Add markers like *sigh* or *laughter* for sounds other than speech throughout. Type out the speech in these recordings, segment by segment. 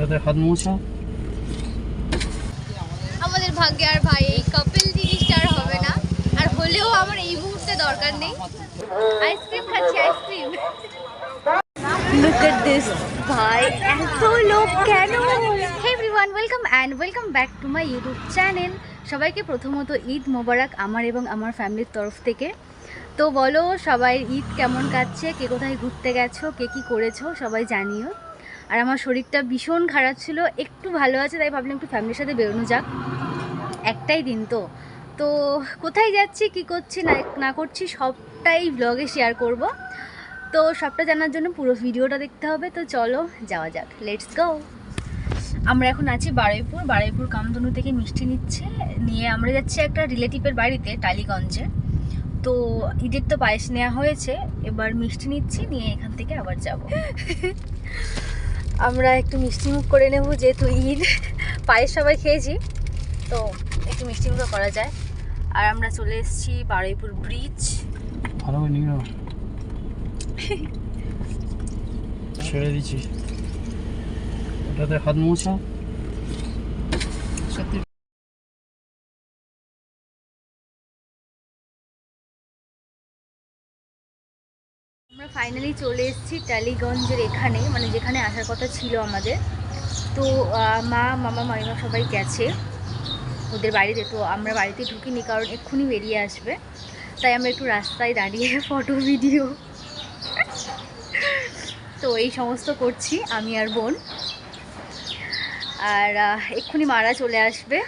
এটাতে হাত মোছা। আমাদের ভাগ্যে আর ভাই এই কাপল জিনিসটা আর হবে না। আর হলেও আমার এই মুহূর্তে দরকার নেই। আইসক্রিম খাচ্ছি আইসক্রিম লুক এট দিস ভাই এত লোক কেন? Everyone welcome and welcome back to my YouTube channel সবাইকে প্রথমত ঈদ মোবারক আমার এবং আমার ফ্যামিলির তরফ থেকে। তো বলো সবাই ঈদ কেমন কাটছে? কে কোথায় ঘুরতে গেছো? কে কী করেছ? সবাই জানিও। আর আমার শরীরটা ভীষণ খারাপ ছিল, একটু ভালো আছে, তাই ভাবলাম একটু ফ্যামিলির সাথে বেরোনো যাক। একটাই দিন তো। তো কোথায় যাচ্ছি, কি করছি, না না করছি, সবটাই ব্লগে শেয়ার করব। তো সবটা জানার জন্য পুরো ভিডিওটা দেখতে হবে, তো চলো যাওয়া যাক। লেটস গো আমরা এখন আছি বারুইপুর। বারুইপুর কামধনু থেকে মিষ্টি নিচ্ছে। নিয়ে আমরা যাচ্ছি একটা রিলেটিভের বাড়িতে, টালিগঞ্জে। তো ঈদের তো পায়েস নেওয়া হয়েছে, এবার মিষ্টি নিচ্ছি, নিয়ে এখান থেকে আবার যাব। *laughs* আমরা একটু মিষ্টি মুখ করে নেব যেহেতু ঈদ পায়েস সবাই খেয়েছি। তো একটু মিষ্টি মুখ করা যায়। আর আমরা চলে এসেছি বারুইপুর ব্রিজ। ভালো। *laughs* ছেড়ে দিচ্ছি। ওটাতে হাত মোছা। সত্যি ফাইনালি চলে এসেছি টালিগঞ্জের এখানে মানে যেখানে আসার কথা ছিল আমাদের। তো মা, মামা, মামিমা সবাই গেছে। ওদের বাড়িতে, তো আমরা বাড়িতে ঢুকিনি কারণ এক্ষুনি বেরিয়ে আসবে। তাই আমরা একটু রাস্তায় দাঁড়িয়ে *laughs* ফটো ভিডিও তো এই সমস্ত করছি, আমি আর বোন। আর এক্ষুনি মারা চলে আসবে।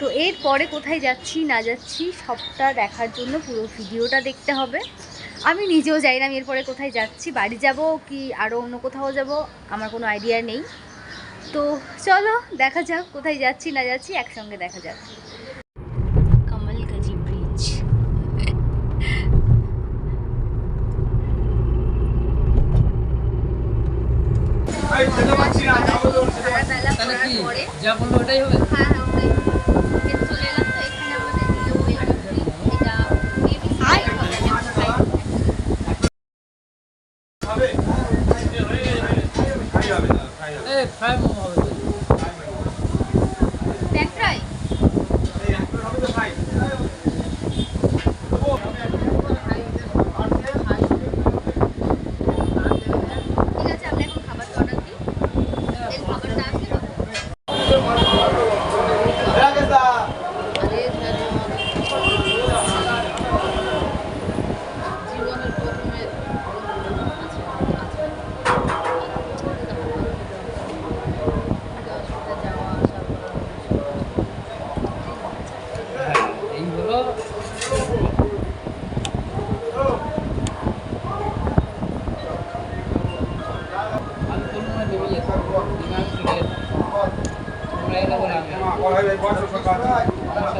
তো এরপরে কোথায় যাচ্ছি, না যাচ্ছি, সবটা দেখার জন্য পুরো ভিডিওটা দেখতে হবে। আমি নিজেও যাই না আমি এরপরে কোথায় যাচ্ছি বাড়ি যাব কি আরও অন্য কোথাও যাব আমার কোনো আইডিয়া নেই। তো চলো দেখা যাক কোথায় যাচ্ছি না যাচ্ছি একসঙ্গে দেখা যাক। কমলগাজি ব্রিজ যা বলল ওটাই হবে? হ্যাঁ। হবে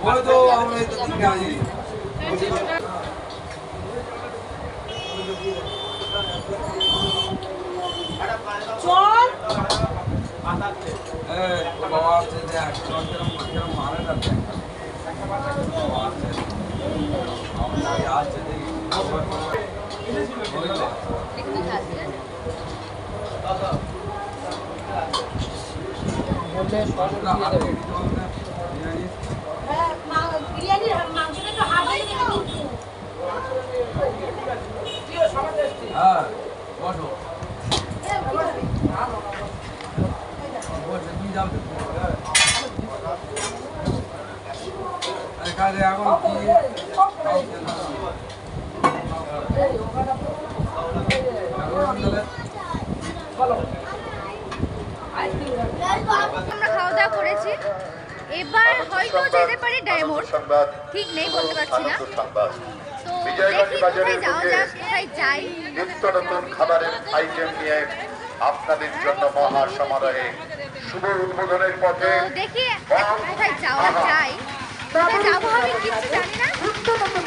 আমাদের ফ্রিতেই কর্নাটকটা দিল তুমি এটা এটা আর খাবে না একটু খাস, ঠিক আছে? বললে দিয়ে দেবে হ্যাঁ বসো। বসে এখন আমরা খাওয়া দাওয়া করেছি। এবার হয়তো যেতে পারি ডায়মন্ড। ঠিক নেই বলতে পারছি না। তো দেখি কোথায় যাওয়া যাক কোথায় যাই নিত্য নতুন খাবারের আইটেম নিয়ে আপনাদের জন্য মহা সমারোহে শুভ উদ্বোধনের পথে দেখি কোথায় যাওয়া যায়। কোথায় যাব আমি কিছু জানি না।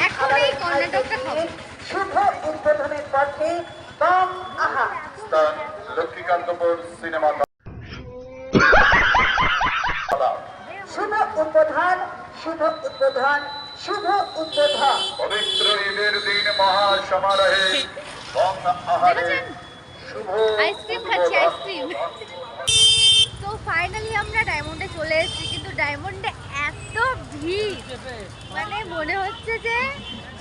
এখন এই কর্ণাটকটা খাব শুভ উদ্বোধনের পথে কম আহা। স্থান লক্ষ্মীকান্তপুর সিনেমা উদ্বোধন শুভ উদ্বোধন শুভ উদ্বোধন। পবিত্র ঈদের দিন মহাসমারোহে কম শুভ আইসক্রিম খাচ্ছি আইসক্রিম। তো ফাইনালি আমরা ডায়মন্ডে চলে এসেছি কিন্তু ডায়মন্ডে এত ভিড়। মানে মনে হচ্ছে যে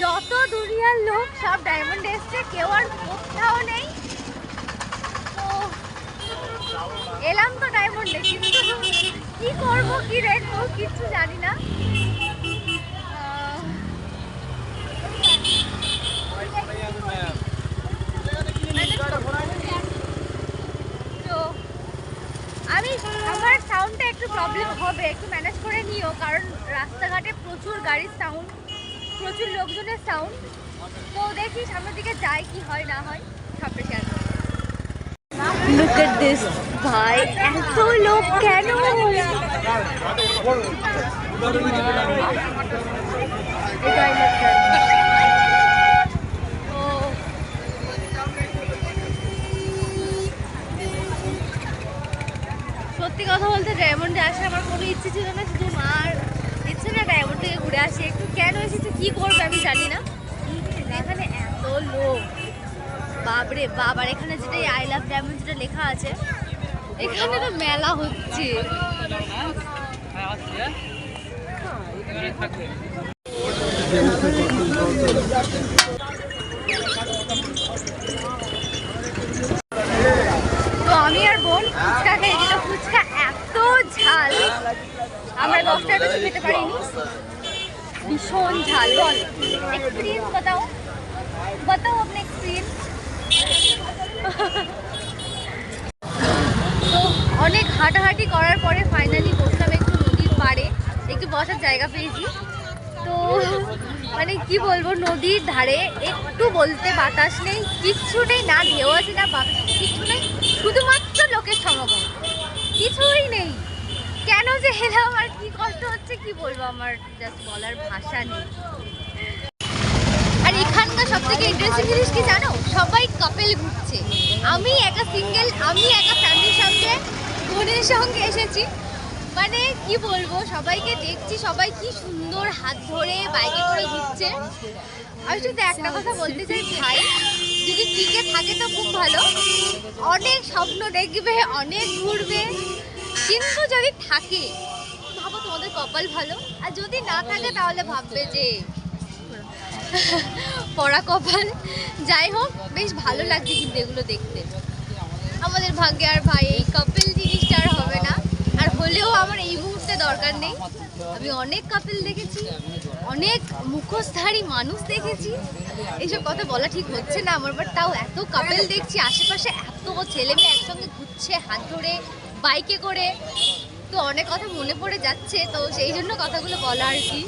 যত দুনিয়ার লোক সব ডায়মন্ডে এসছে কেউ আর কোথাও নেই। তো এলাম তো ডায়মন্ডে কিন্তু কি দেখব কিছু জানি না। আমি, আমার সাউন্ডটা একটু প্রবলেম হবে, একটু ম্যানেজ করে নিও, কারণ রাস্তাঘাটে প্রচুর গাড়ির সাউন্ড প্রচুর লোকজনের সাউন্ড তো দেখি সামনের দিকে যাই কি হয়, না হয় সামনে শেয়ার লুক এট দিস ভাই এত লোক কেন সত্যি কথা বলতে ডায়মন্ডে আসে আমার কোনো ইচ্ছে ছিল না, শুধু মার ইচ্ছে না ডায়মন্ড থেকে ঘুরে আসি। একটু কেন এসেছে, কি করবে আমি জানি না। বাবরে বাবার এখানে যেটা আই লাভ ডায়মন্ড যেটা লেখা আছে, এখানে তো মেলা হচ্ছে। তো আমি আর বোন ফুচকা ফুচকা এত ঝাল। আমরা দশটার খেতে পারিনি। ভীষণ ঝাল। বল এক্সপিরিয়েন্স বাতাও। বাতাও, আপনি এক্সপিরিয়েন্স তো *laughs* অনেক হাঁটাহাঁটি করার পরে ফাইনালি বসলাম একটু নদীর পাড়ে। একটু বসার জায়গা পেয়েছি। তো *laughs* মানে কি বলব, নদীর ধারে একটু বলতে বাতাস নেই কিচ্ছু নেই না ঢেউ আছে, না বাতাস কিচ্ছু নেই, শুধুমাত্র লোকের সমাগম। কিছুই নেই। কেন যে এলাম আর কি কষ্ট হচ্ছে, কি বলব আমার? জাস্ট বলার ভাষা নেই। আর এখানকার সব থেকে ইন্টারেস্টিং জিনিস কি জানো? সবাই কাপেল ঘুরছে। আমি একা সিঙ্গেল আমি একা ফ্যামিলির সঙ্গে বোনের সঙ্গে এসেছি। মানে কি বলব, সবাইকে দেখছি, সবাই কি সুন্দর হাত ধরে বাইকে করে ঘুরছে। আমি শুধু একটা কথা বলতে চাই, ভাই, যদি টিকে থাকে তো খুব ভালো। অনেক স্বপ্ন দেখবে, অনেক ঘুরবে। কিন্তু যদি থাকে, ভাবো তোমাদের কপাল ভালো। আর যদি না থাকে, তাহলে ভাববে যে পড়া কপাল। যাই হোক, বেশ ভালো লাগছে কিন্তু এগুলো দেখতে। আমাদের ভাগ্যে আর ভাই, এই কাপেল জিনিসটা আর হবে না। আর হলেও আমার এই মুহূর্তে দরকার নেই। আমি অনেক কাপেল দেখেছি, অনেক মুখোশধারী মানুষ দেখেছি। এইসব কথা বলা ঠিক হচ্ছে না আমার বাট তাও এত কাপেল দেখছি, আশেপাশে এত ছেলে মেয়ে একসঙ্গে ঘুরছে হাত ধরে বাইকে করে। তো অনেক কথা মনে পড়ে যাচ্ছে, তো সেই জন্য কথাগুলো বলা আর কি।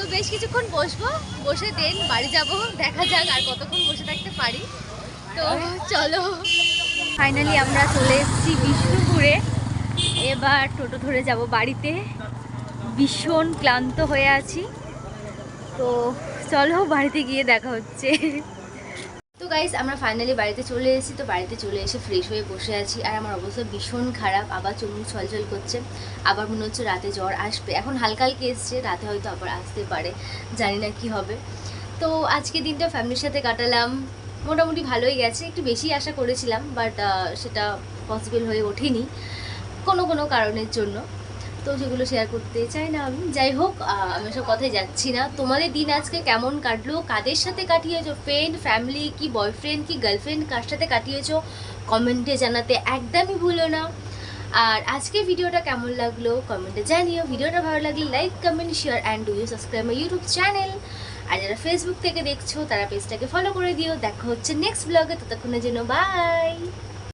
তো বেশ কিছুক্ষণ বসবো বসে দেন বাড়ি যাব দেখা যাক আর কতক্ষণ বসে থাকতে পারি। তো চলো। ফাইনালি আমরা চলে এসেছি বিষ্ণুপুরে। এবার টোটো ধরে যাব বাড়িতে। ভীষণ ক্লান্ত হয়ে আছি। তো চলো বাড়িতে গিয়ে দেখা হচ্ছে। গাইস আমরা ফাইনালি বাড়িতে চলে এসেছি, তো বাড়িতে চলে এসে ফ্রেশ হয়ে বসে আছি। আর আমার অবস্থা ভীষণ খারাপ, আবার চমুক ছলছল করছে, আবার মনে হচ্ছে রাতে জ্বর আসবে। এখন হালকা হালকা এসছে, রাতে হয়তো আবার আসতে পারে, জানি না কি হবে। তো আজকে দিনটা ফ্যামিলির সাথে কাটালাম, মোটামুটি ভালোই গেছে। একটু বেশি আশা করেছিলাম বাট সেটা পসিবল হয়ে ওঠেনি, কোনো কোনো কারণের জন্য। তো সেগুলো শেয়ার করতে চাই না আমি। যাই হোক আমি সব কথায় যাচ্ছি না। তোমাদের দিন আজকে কেমন কাটলো? কাদের সাথে কাটিয়েছো? ফ্রেন্ড ফ্যামিলি কি বয়ফ্রেন্ড কি গার্লফ্রেন্ড কার সাথে কাটিয়েছো? কমেন্টে জানাতে একদমই ভুলো না। আর আজকে ভিডিওটা কেমন লাগল? কমেন্টে জানিও। ভিডিওটা ভালো লাগলে like comment share and do you subscribe my YouTube channel আর যারা ফেসবুক থেকে দেখছ, তারা পেজটাকে ফলো করে দিও। দেখা হচ্ছে নেক্সট ব্লগে ততক্ষণের জন্য বাই